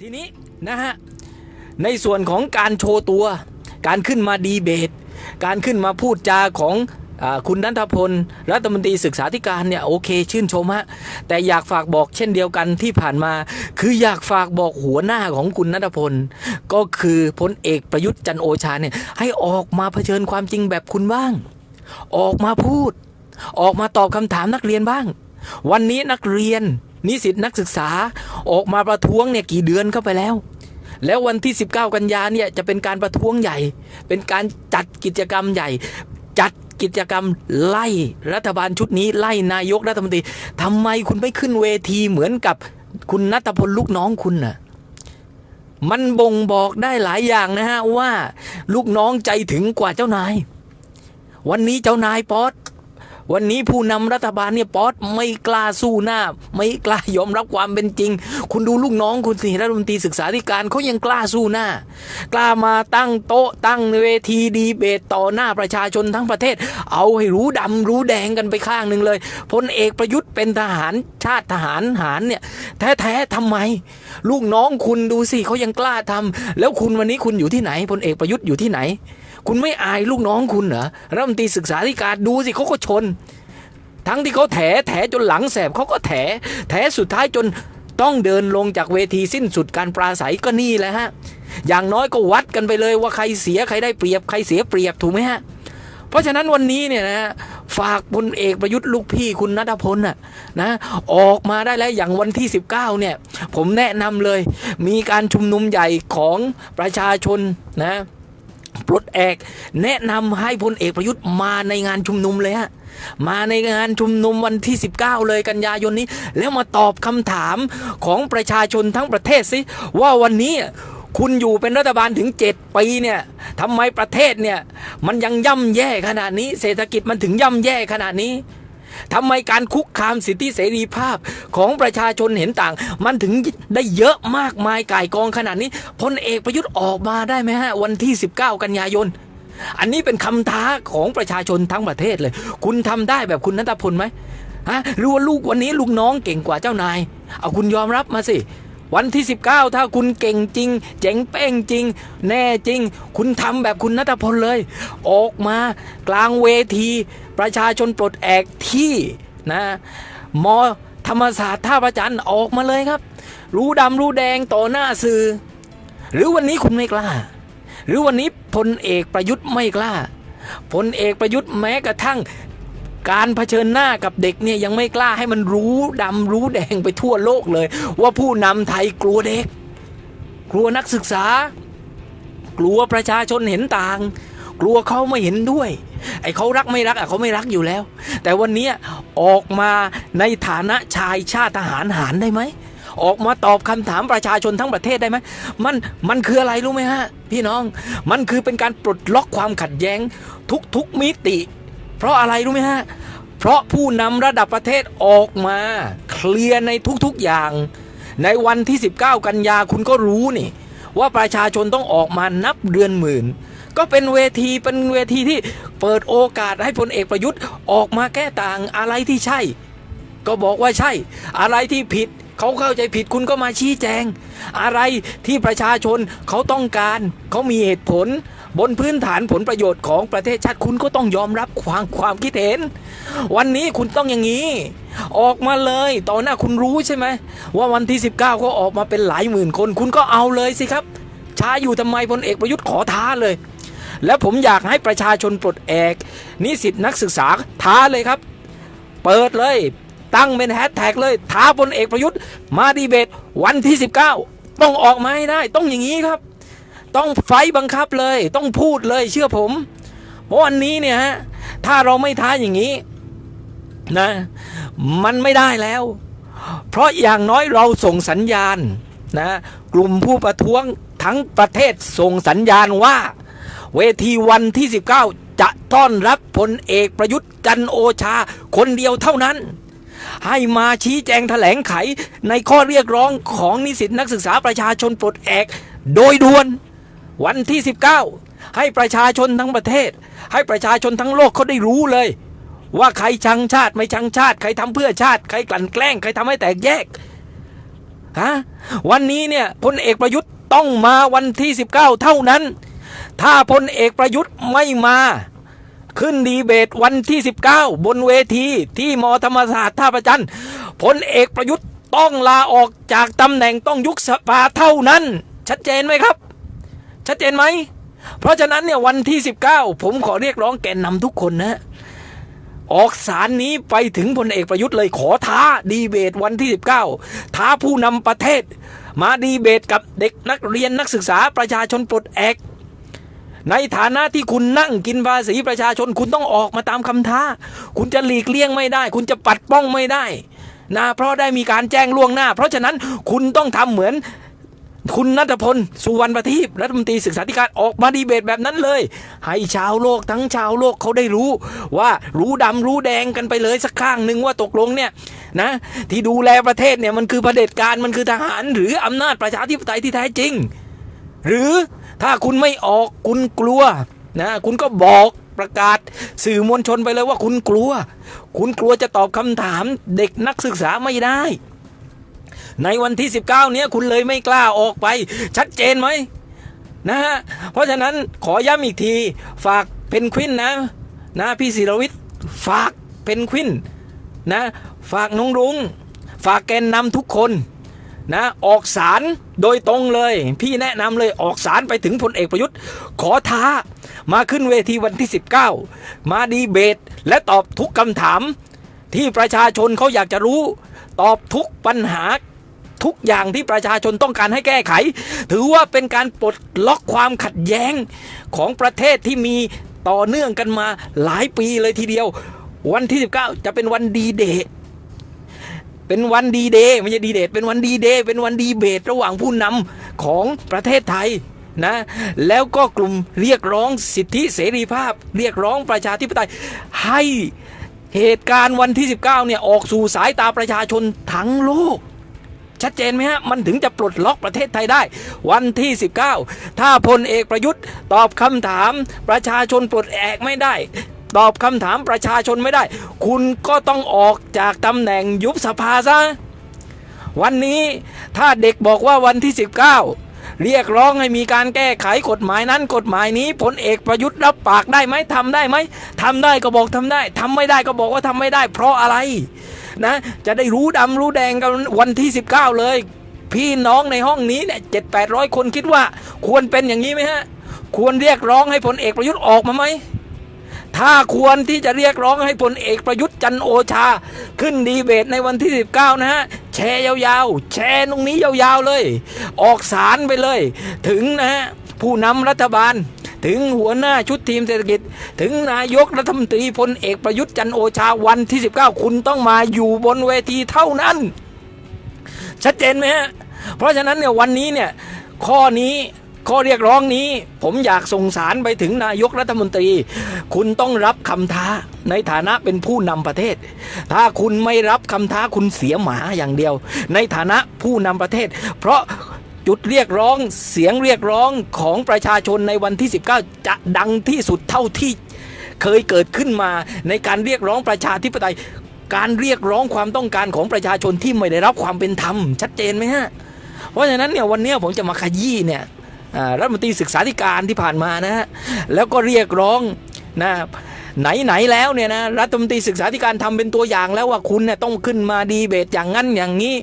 ทีนี้นะฮะในส่วนของการโชว์ตัว การขึ้นมาดีเบต การขึ้นมาพูดจาของอคุณนันทพล รัฐมนตรีศึกษาธิการเนี่ยโอเคชื่นชมฮะแต่อยากฝากบอกเช่นเดียวกันที่ผ่านมา คืออยากฝากบอกหัวหน้าของคุณนันทพล ก็คือพลเอกประยุทธ์จันโอชาเนี่ยให้ออกมาเผชิญความจริงแบบคุณบ้าง ออกมาพูด ออกมาตอบคำถามนักเรียนบ้าง วันนี้นักเรียน นิสิตนักศึกษาออกมาประท้วงเนี่ยกี่เดือนเข้าไปแล้ว แล้ววันที่ 19 กันยาเนี่ยจะเป็นการประท้วงใหญ่ เป็นการจัดกิจกรรมใหญ่ จัดกิจกรรมไล่รัฐบาลชุดนี้ไล่นายกรัฐมนตรีทำไมคุณไม่ขึ้นเวทีเหมือนกับคุณนัทพลลูกน้องคุณน่ะมันบ่งบอกได้หลายอย่างนะฮะว่า ลูกน้องใจถึงกว่าเจ้านาย วันนี้เจ้านายป๊อต วันนี้ผู้นำรัฐบาลเนี่ยป๊อตไม่กล้าสู้หน้า ไม่กล้ายอมรับความเป็นจริง คุณดูลูกน้องคุณสิรัฐมนตรีศึกษาธิการเขายังกล้าสู้หน้า กล้ามาตั้งโต๊ะตั้งเวทีดีเบตต่อหน้าประชาชนทั้งประเทศ เอาให้รู้ดำรู้แดงกันไปข้างหนึ่งเลยพลเอกประยุทธ์เป็นทหารชาติทหารหารเนี่ยแท้ๆทำไม ลูกน้องคุณดูสิเขายังกล้าทำแล้วคุณวันนี้คุณอยู่ที่ไหนพลเอกประยุทธ์อยู่ที่ไหน คุณไม่อายลูกน้องคุณเหรอรัฐมนตรีศึกษาธิการดูสิเขาก็ชน ทั้งที่เขาแถแถจนหลังแสบเขาก็แถ แถสุดท้ายจนต้องเดินลงจากเวทีสิ้นสุดการปราศัยก็นี่แหละฮะ อย่างน้อยก็วัดกันไปเลยว่าใครเสียใครได้เปรียบใครเสียเปรียบถูกไหมฮะ เพราะฉะนั้นวันนี้เนี่ยนะฝากพลเอกประยุทธ์ลูกพี่คุณนัทพลน่ะนะออกมาได้แล้วอย่างวันที่ 19เนี่ยผมแนะนำเลย มีการชุมนุมใหญ่ของประชาชนนะ ปลดแอกแนะนำให้พลเอกประยุทธ์มาในงานชุมนุมเลยฮะมาในงานชุมนุมวันที่ 19 เลยกันยายนนี้ แล้วมาตอบคำถามของประชาชนทั้งประเทศสิว่าวันนี้คุณอยู่เป็นรัฐบาลถึง 7 ปีเนี่ยทำไมประเทศเนี่ย มันยังย่ำแย่ขนาดนี้ เศรษฐกิจมันถึงย่ำแย่ขนาดนี้ ทำไมการคุกคามสิทธิเสรีภาพของประชาชนเห็นต่าง มันถึงได้เยอะมากมายก่ายกองขนาดนี้พลเอกประยุทธ์ออกมาได้ไหมฮะ วันที่ 19 กันยายน อันนี้เป็นคำท้าของประชาชนทั้งประเทศเลย คุณทำได้แบบคุณนัทพลไหมฮะหรือว่าลูกวันนี้ลูกน้องเก่งกว่าเจ้านาย เอาคุณยอมรับมาสิ วันที่ 19 ถ้าคุณเก่งจริง เจ๋งเป้งจริง แน่จริง คุณทำแบบคุณนัทพลเลย ออกมากลางเวที ประชาชนปลดแอกที่นะมอธรรมศาสตร์ท่าประจันออกมาเลยครับ รู้ดำรู้แดงต่อหน้าสื่อ หรือวันนี้คุณไม่กล้า หรือวันนี้พลเอกประยุทธ์ไม่กล้าพลเอกประยุทธ์แม้กระทั่ง การเผชิญหน้ากับเด็กเนี่ยยังไม่กล้าให้มันรู้ดำรู้แดงไปทั่วโลกเลย ว่าผู้นำไทยกลัวเด็ก กลัวนักศึกษา กลัวประชาชนเห็นต่าง กลัวเขาไม่เห็นด้วย ไอ้เขารักไม่รักอะเขาไม่รักอยู่แล้ว แต่วันนี้ออกมาในฐานะชายชาติทหารหารได้ไหมออกมาตอบคำถามประชาชนทั้งประเทศได้ไหมมันมันคืออะไรรู้ไหมฮะ พี่น้อง มันคือเป็นการปลดล็อกความขัดแย้งทุกๆมิติ เพราะอะไรรู้ไหมฮะ เพราะผู้นำระดับประเทศออกมา เคลียร์ในทุกๆอย่าง ในวันที่ 19 กันยาคุณก็รู้นี่ ว่าประชาชนต้องออกมานับเดือนหมื่น ก็เป็นเวทีเป็นเวทีที่เปิดโอกาสให้พลเอกประยุทธ์ออกมาแก้ต่างอะไรที่ใช่ ก็บอกว่าใช่ อะไรที่ผิดเขาเข้าใจผิดคุณก็มาชี้แจง อะไรที่ประชาชนเขาต้องการ เขามีเหตุผล บนพื้นฐานผลประโยชน์ของประเทศชาติคุณก็ต้องยอมรับความความคิดเห็น วันนี้คุณต้องอย่างนี้ ออกมาเลยต่อหน้าคุณรู้ใช่ไหมว่าวันที่ 19เขาออกมาเป็นหลายหมื่นคน คุณก็เอาเลยสิครับ ช้าอยู่ทำไมพลเอกประยุทธ์ขอท้าเลย แล้วผมอยากให้ประชาชนปลดแอกนิสิตนักศึกษาท้าเลยครับ เปิดเลยตั้งเป็นแฮชแท็กเลยท้าพลเอกประยุทธ์มาดีเบตวันที่ 19 ต้องออกมาให้ได้ต้องอย่างนี้ครับ ต้องไฟบังคับเลย ต้องพูดเลยเชื่อผม เพราะวันนี้เนี่ยฮะถ้าเราไม่ท้าอย่างนี้นะมันไม่ได้แล้ว เพราะอย่างน้อยเราส่งสัญญาณนะกลุ่มผู้ประท้วงทั้งประเทศส่งสัญญาณว่า เวทีวันที่ 19 จะต้อนรับพลเอกประยุทธ์จันโอชาคนเดียวเท่านั้น ให้มาชี้แจงแถลงไขในข้อเรียกร้องของนิสิตนักศึกษาประชาชนปลดแอกโดยด่วน วันที่ 19 ให้ประชาชนทั้งประเทศ ให้ประชาชนทั้งโลกเขาได้รู้เลย ว่าใครชังชาติไม่ชังชาติ ใครทำเพื่อชาติ ใครกลั่นแกล้ง ใครทำให้แตกแยกฮะวันนี้เนี่ยพลเอกประยุทธ์ต้องมาวันที่ 19 เท่านั้น ถ้าพลเอกประยุทธ์ไม่มาขึ้นดีเบตวันที่ 19 บนเวทีที่มธรรมศาสตร์ท่าประจันพลเอกประยุทธ์ต้องลาออกจากตำแหน่งต้องยุบสภาเท่านั้น ชัดเจนไหมครับ ชัดเจนไหม เพราะฉะนั้นเนี่ยวันที่ 19 ผมขอเรียกร้องแกนนำทุกคนนะออกสารนี้ไปถึงพลเอกประยุทธ์เลยขอท้าดีเบตวันที่ 19 ท้าผู้นำประเทศ มาดีเบตกับเด็กนักเรียนนักศึกษาประชาชนปลดแอกในฐานะที่คุณนั่งกินภาษีประชาชนคุณต้องออกมาตามคำท้า คุณจะหลีกเลี่ยงไม่ได้ คุณจะปัดป้องไม่ได้นะเพราะได้มีการแจ้งล่วงหน้า เพราะฉะนั้นคุณต้องทำเหมือน คุณนัทพล สุวรรณประทีปรัฐมนตรีศึกษาธิการออกมาดีเบตแบบนั้นเลย ให้ชาวโลกทั้งชาวโลกเขาได้รู้ว่ารู้ดำรู้แดงกันไปเลยสักข้างหนึ่งว่าตกลงเนี่ยนะที่ดูแลประเทศเนี่ยมันคือเผด็จการมันคือทหาร หรืออำนาจประชาธิปไตยที่แท้จริง หรือถ้าคุณไม่ออกคุณกลัวนะคุณก็บอกประกาศสื่อมวลชนไปเลยว่าคุณกลัว คุณกลัวจะตอบคำถามเด็กนักศึกษาไม่ได้ ในวันที่ 19 เนี้ยคุณเลยไม่กล้าออกไป ชัดเจนไหมนะฮะเพราะฉะนั้นขอย้ำอีกที ฝากเพนกวินนะ นะพี่ศิรวิทย์ฝากเพนกวินนะ ฝากน้องรุง้งฝากแกนนำทุกคนนะออกสารโดยตรงเลย พี่แนะนำเลยออกสารไปถึงพลเอกประยุทธ์ ขอท้ามาขึ้นเวทีวันที่ 19 มาดีเบต และตอบทุกคำถามที่ประชาชนเขาอยากจะรู้ ตอบทุกปัญหา ทุกอย่างที่ประชาชนต้องการให้แก้ไข ถือว่าเป็นการปลดล็อกความขัดแย้งของประเทศที่มีต่อเนื่องกันมาหลายปีเลยทีเดียว วันที่ 19 จะเป็นวันดีเดย์เป็นวันดีเดย์ไม่ใช่ดีเดย์เป็นวันดีเดย์เป็นวันดีเบตระหว่างผู้นำของประเทศไทยนะแล้วก็กลุ่มเรียกร้องสิทธิเสรีภาพ เรียกร้องประชาธิปไตยให้เหตุการณ์วันที่ 19 เนี่ย ออกสู่สายตาประชาชนทั้งโลก ชัดเจนไหมฮะ มันถึงจะปลดล็อกประเทศไทยได้ วันที่ 19 ถ้าพลเอกประยุทธ์ตอบคำถามประชาชนปลดแอกไม่ได้ตอบคำถามประชาชนไม่ได้ คุณก็ต้องออกจากตำแหน่งยุบสภาซะ วันนี้ถ้าเด็กบอกว่าวันที่ 19 เรียกร้องให้มีการแก้ไขกฎหมายนั้นกฎหมายนี้พลเอกประยุทธ์รับปากได้ไหมทำได้ไหมทำได้ก็บอกทำได้ทำไม่ได้ก็บอกว่าทำไม่ได้ เพราะอะไร นะ จะได้รู้ดำรู้แดงกันวันที่ 19 เลย พี่น้องในห้องนี้เนี่ยเจ็ดแปดร้อยคนคิดว่าควรเป็นอย่างนี้ไหมฮะ ควรเรียกร้องให้พลเอกประยุทธ์ออกมาไหมถ้าควรที่จะเรียกร้องให้พลเอกประยุทธ์จันโอชา ขึ้นดีเบตในวันที่ 19 นะฮะ แชร์ยาวๆ แชร์ตรงนี้ยาวๆเลย ออกสารไปเลย ถึงนะฮะผู้นำรัฐบาล ถึงหัวหน้าชุดทีมเศรษฐกิจ ถึงนายกรัฐมนตรีพลเอกประยุทธ์จันโอชาวันที่ 19 คุณต้องมาอยู่บนเวทีเท่านั้น ชัดเจนไหมฮะเพราะฉะนั้นเนี่ยวันนี้เนี่ยข้อนี้ข้อเรียกร้องนี้ผมอยากส่งสารไปถึงนายกรัฐมนตรี คุณต้องรับคำท้าในฐานะเป็นผู้นำประเทศ ถ้าคุณไม่รับคำท้าคุณเสียหมาอย่างเดียว ในฐานะผู้นำประเทศ เพราะ จุดเรียกร้องเสียงเรียกร้องของประชาชนในวันที่ 19 จะดังที่สุดเท่าที่เคยเกิดขึ้นมาในการเรียกร้องประชาธิปไตย การเรียกร้องความต้องการของประชาชนที่ไม่ได้รับความเป็นธรรม ชัดเจนไหมฮะ เพราะฉะนั้นเนี่ยวันนี้ผมจะมาขยี้เนี่ยรัฐมนตรีศึกษาธิการที่ผ่านมานะฮะแล้วก็เรียกร้องนะ ไหนๆแล้วเนี่ยนะรัฐมนตรีศึกษาธิการทำเป็นตัวอย่างแล้วว่าคุณเนี่ยต้องขึ้นมาดีเบตอย่างนั้นอย่างนี้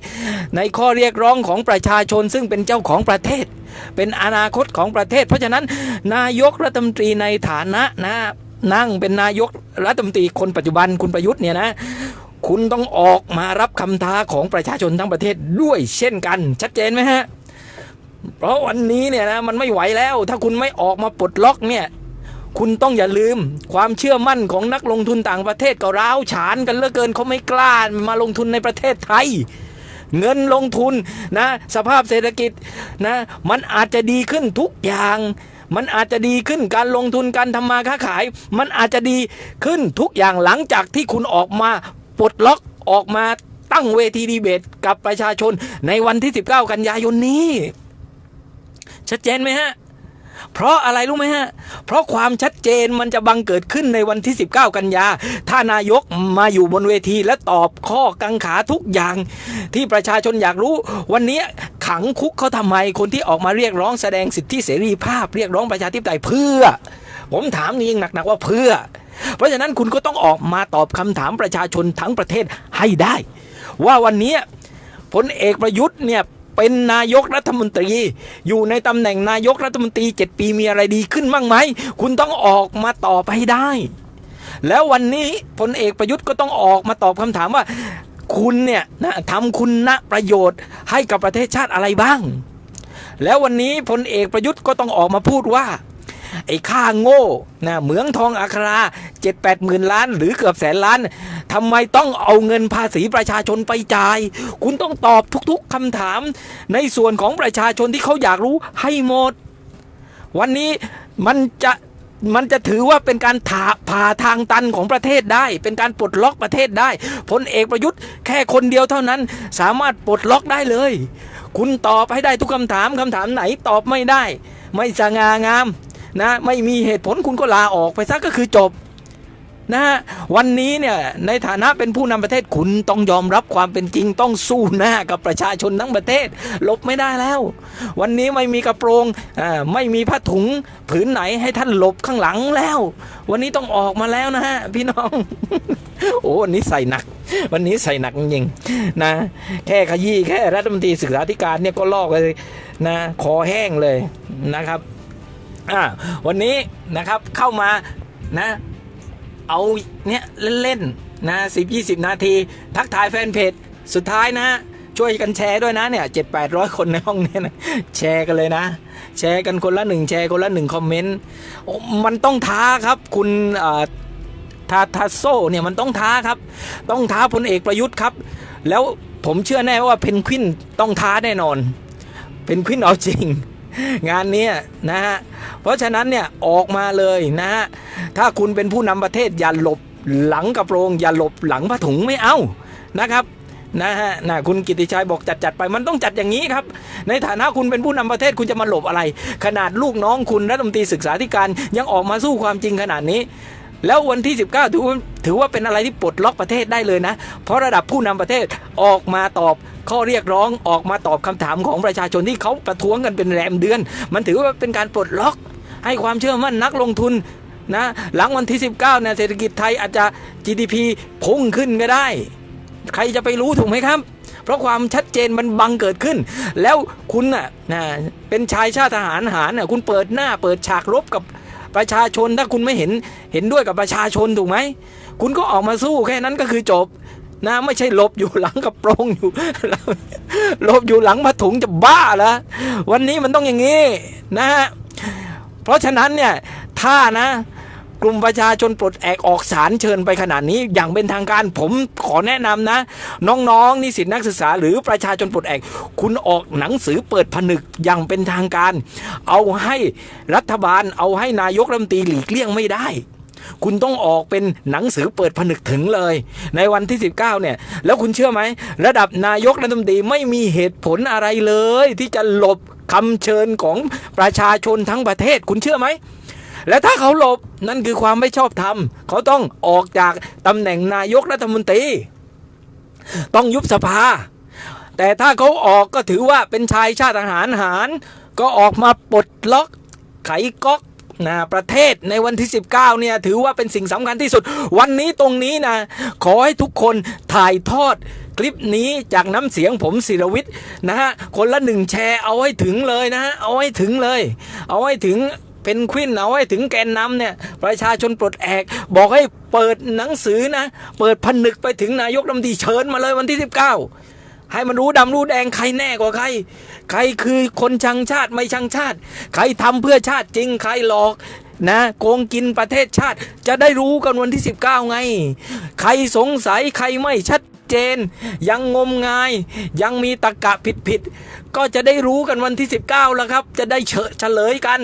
ในข้อเรียกร้องของประชาชนซึ่งเป็นเจ้าของประเทศ เป็นอนาคตของประเทศ เพราะฉะนั้นนายกรัฐมนตรีในฐานะนะนั่งเป็นนายกรัฐมนตรีคนปัจจุบันคุณประยุทธ์เนี่ยนะคุณต้องออกมารับคำท้าของประชาชนทั้งประเทศด้วยเช่นกัน ชัดเจนไหมฮะ เพราะวันนี้เนี่ยนะมันไม่ไหวแล้ว ถ้าคุณไม่ออกมาปลดล็อกเนี่ย คุณต้องอย่าลืมความเชื่อมั่นของนักลงทุนต่างประเทศก็ร้าวฉานกันเหลือเกินเขาไม่กล้ามาลงทุนในประเทศไทย เงินลงทุนนะ สภาพเศรษฐกิจนะมันอาจจะดีขึ้นทุกอย่าง มันอาจจะดีขึ้นการลงทุนการทำมาค้าขาย มันอาจจะดีขึ้นทุกอย่างหลังจากที่คุณออกมาปลดล็อกออกมาตั้งเวทีดีเบตกับประชาชนในวันที่ 19 กันยายนนี้ ชัดเจนไหมฮะ เพราะอะไรรู้ไหมฮะ เพราะความชัดเจนมันจะบังเกิดขึ้นในวันที่ 19 กันยา ถ้านายกมาอยู่บนเวทีและตอบข้อกังขาทุกอย่าง ที่ประชาชนอยากรู้ วันนี้ขังคุกเขาทำไมคนที่ออกมาเรียกร้องแสดงสิทธิเสรีภาพเรียกร้องประชาธิปไตยเพื่อ ผมถามนี่ยิ่งหนักๆว่าเพื่อ เพราะฉะนั้นคุณก็ต้องออกมาตอบคำถามประชาชนทั้งประเทศให้ได้ ว่าวันนี้พลเอกประยุทธ์เนี่ย เป็นนายกรัฐมนตรี อยู่ในตำแหน่งนายกรัฐมนตรีเจ็ดปีมีอะไรดีขึ้นบ้างไหม คุณต้องออกมาตอบให้ได้ แล้ววันนี้พลเอกประยุทธ์ก็ต้องออกมาตอบคำถามว่า คุณเนี่ยนะทำคุณณประโยชน์ให้กับประเทศชาติอะไรบ้าง แล้ววันนี้พลเอกประยุทธ์ก็ต้องออกมาพูดว่า ไอ้ค่าโง่นะเหมืองทองอัคราเจ็ดแปดหมื่นล้าน หรือเกือบแสนล้านทำไมต้องเอาเงินภาษีประชาชนไปจ่าย คุณต้องตอบทุกๆคำถาม ในส่วนของประชาชนที่เขาอยากรู้ให้หมด วันนี้มันจะมันจะถือว่าเป็นการถาผ่าทางตันของประเทศได้ เป็นการปลดล็อกประเทศได้พลเอกประยุทธ์แค่คนเดียวเท่านั้น สามารถปลดล็อกได้เลย คุณตอบให้ได้ทุกคำถามคำถามไหนตอบไม่ได้ ไม่สง่างาม นะไม่มีเหตุผลคุณก็ลาออกไปซะก็คือจบนะฮะวันนี้เนี่ยในฐานะเป็นผู้นำประเทศคุณต้องยอมรับความเป็นจริงต้องสู้หน้ากับประชาชนทั้งประเทศหลบไม่ได้แล้ว วันนี้ไม่มีกระโปรงอ่าไม่มีผ้าถุงผืนไหนให้ท่านหลบข้างหลังแล้ว วันนี้ต้องออกมาแล้วนะฮะพี่น้องโอ้วันนี้ใส่หนัก วันนี้ใส่หนักจริงนะ แค่ขยี้แค่รัฐมนตรีศึกษาธิการเนี่ยก็ลอกเลยนะคอแห้งเลยนะครับ อ่าวันนี้นะครับเข้ามานะ เอาเนี่ยเล่นๆนะสิบยี่สิบนาที ทักทายแฟนเพจสุดท้ายนะ ช่วยกันแชร์ด้วยนะเนี่ยเจ็ดแปดร้อยคนในห้องเนี้นะแชร์กันเลยนะ แชร์กันคนละหนึ่งแชร์คนละหนึ่งคอมเมนต์โอ้มันต้องท้าครับคุณเอ่อทาทาโซเนี่ยมันต้องท้าครับ ต้องท้าพลเอกประยุทธ์ครับ แล้วผมเชื่อแน่ว่าเพนกวินต้องท้าแน่นอน เพนกวินเอาจริง งานนี้นะฮะเพราะฉะนั้นเนี่ยออกมาเลยนะฮะถ้าคุณเป็นผู้นำประเทศอย่าหลบหลังกระโปรงอย่าหลบหลังผ้าถุงไม่เอานะครับนะฮะนะคุณกิติชัยบอกจัดจัดไปมันต้องจัดอย่างนี้ครับ ในฐานะคุณเป็นผู้นำประเทศคุณจะมาหลบอะไร ขนาดลูกน้องคุณรัฐมนตรีศึกษาธิการยังออกมาสู้ความจริงขนาดนี้ แล้ววันที่ 19 ถือว่าถือว่าเป็นอะไรที่ปลดล็อกประเทศได้เลยนะ เพราะระดับผู้นำประเทศออกมาตอบข้อเรียกร้องออกมาตอบคำถามของประชาชนที่เขาประท้วงกันเป็นแรมเดือน มันถือว่าเป็นการปลดล็อก ให้ความเชื่อมั่นนักลงทุนนะหลังวันที่ 19เนี่ยเศรษฐกิจไทยอาจจะ GDP พุ่งขึ้นก็ได้ ใครจะไปรู้ถูกไหมครับ เพราะความชัดเจนมันบังเกิดขึ้น แล้วคุณน่ะนะเป็นชายชาติทหารหารน่ะคุณเปิดหน้าเปิดฉากรบกับ ประชาชนถ้าคุณไม่เห็นเห็นด้วยกับประชาชนถูกไหม คุณก็ออกมาสู้แค่นั้นก็คือจบนะไม่ใช่ลบอยู่หลังกระโปรงอยู่ลบอยู่หลังผ้าถุงจะบ้าแล้ววันนี้มันต้องอย่างนี้นะฮะเพราะฉะนั้นเนี่ยถ้านะ กลุ่มประชาชนปลดแอกออกสารเชิญไปขนาดนี้ อย่างเป็นทางการผมขอแนะนำนะ น้องๆนิสิตนักศึกษา หรือประชาชนปลดแอก คุณออกหนังสือเปิดผนึกอย่างเป็นทางการ เอาให้รัฐบาลเอาให้นายกรัฐมนตรีหลีกเลี่ยงไม่ได้คุณต้องออกเป็นหนังสือเปิดผนึกถึงเลย ในวันที่ 19 เนี่ย แล้วคุณเชื่อไหม ระดับนายกรัฐมนตรีไม่มีเหตุผลอะไรเลย ที่จะหลบคำเชิญของประชาชนทั้งประเทศ คุณเชื่อไหม และถ้าเขาหลบนั่นคือความไม่ชอบธรรมเขาต้องออกจากตำแหน่งนายกรัฐมนตรีต้องยุบสภา แต่ถ้าเขาออกก็ถือว่าเป็นชายชาติทหารหาร ก็ออกมาปลดล็อกไขก๊อกนะประเทศในวันที่ 19 เนี่ย ถือว่าเป็นสิ่งสำคัญที่สุด วันนี้ตรงนี้นะ ขอให้ทุกคนถ่ายทอดคลิปนี้จากน้ำเสียงผมศิรวิทย์นะฮะ คนละหนึ่งแชร์เอาให้ถึงเลยนะฮะ เอาให้ถึงเลย เอาให้ถึง นควินเอาไว้ถึงแกนนำเนี่ยประชาชนปลดแอกบอกให้เปิดหนังสือนะ เปิดผนึกไปถึงนายกรัฐมนตรีเชิญมาเลยวันที่ 19 ให้มันรู้ดำรู้แดงใครแน่กว่าใคร ใครคือคนชังชาติไม่ชังชาติ ใครทำเพื่อชาติจริงใครหลอกนะโกงกินประเทศชาติจะได้รู้กันวันที่ 19 ไง ใครสงสัยใครไม่ชัด เจน ยังงมงาย ยังมีตะกะผิดผิดๆก็จะได้รู้กันวันที่ 19 แล้วครับ จะได้เฉฉลยกัน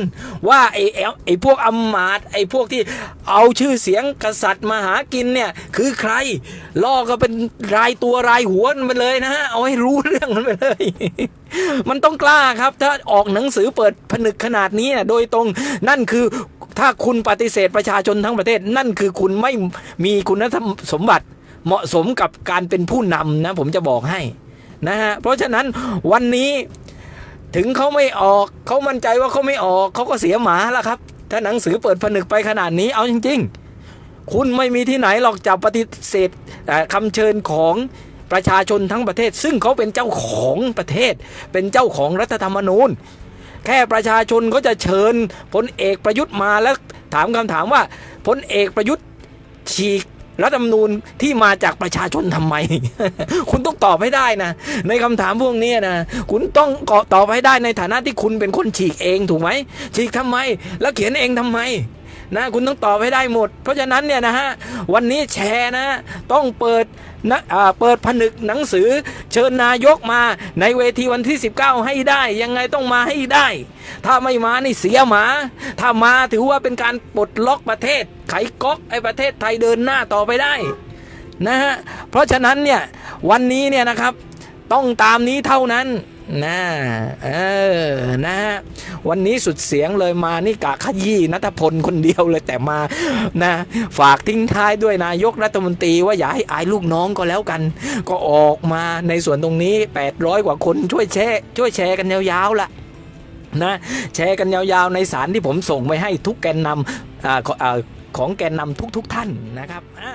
ว่าไอ้ไอ้พวกอำมาตไอ้พวกที่เอาชื่อเสียงกษัตริย์มาหากินเนี่ย คือใคร ล่อก็เป็นรายตัวรายหัวมันไปเลยนะฮะ เอาให้รู้เรื่องมันไปเลย มันต้องกล้าครับ ถ้าออกหนังสือเปิดผนึกขนาดนี้โดยตรงนั่นคือถ้าคุณปฏิเสธประชาชนทั้งประเทศ นั่นคือคุณไม่มีคุณสมบัติ เหมาะสมกับการเป็นผู้นำนะผมจะบอกให้นะฮะเพราะฉะนั้นวันนี้ถึงเขาไม่ออกเขามั่นใจว่าเขาไม่ออกเขาก็เสียหมาล้วครับ ถ้าหนังสือเปิดผนึกไปขนาดนี้เอาจริง ๆ คุณไม่มีที่ไหนหรอกจะปฏิเสธคำเชิญของประชาชนทั้งประเทศ ซึ่งเขาเป็นเจ้าของประเทศ เป็นเจ้าของรัฐธรรมนูญ แค่ประชาชนก็จะเชิญพลเอกประยุทธ์มาแล้วถามคำถามว่าพลเอกประยุทธ์ฉีก รัฐธรรมนูญที่มาจากประชาชนทำไม คุณต้องตอบให้ได้นะ ในคำถามพวกนี้นะ คุณต้องตอบให้ได้ในฐานะที่คุณเป็นคนฉีกเองถูกไหม ฉีกทำไม แล้วเขียนเองทำไมนะคุณต้องตอบให้ได้หมด เพราะฉะนั้นเนี่ยนะฮะวันนี้แชร์นะ ต้องเปิด นะเปิดผนึกหนังสือเชิญนายกมาในเวทีวันที่ 19 ให้ได้ ยังไงต้องมาให้ได้ ถ้าไม่มานี่เสียหมา ถ้ามาถือว่าเป็นการปลดล็อกประเทศ ไขก๊อกไอ้ประเทศไทยเดินหน้าต่อไปได้นะฮะเพราะฉะนั้นเนี่ยวันนี้เนี่ยนะครับต้องตามนี้เท่านั้น นะเออนะฮะวันนี้สุดเสียงเลยมานี่กะขยี้นัทพลคนเดียวเลยแต่มานะ ฝากทิ้งท้ายด้วยนายกรัฐมนตรีว่าอย่าให้อายลูกน้องก็แล้วกัน ก็ออกมาในส่วนตรงนี้ 800 กว่าคนช่วยแชร์ช่วยแชร์กันยาวๆละนะแชร์กันยาวๆในสารที่ผมส่งไปให้ทุกแกนนำอขอของแกนนำทุกๆท่านนะครับอ่า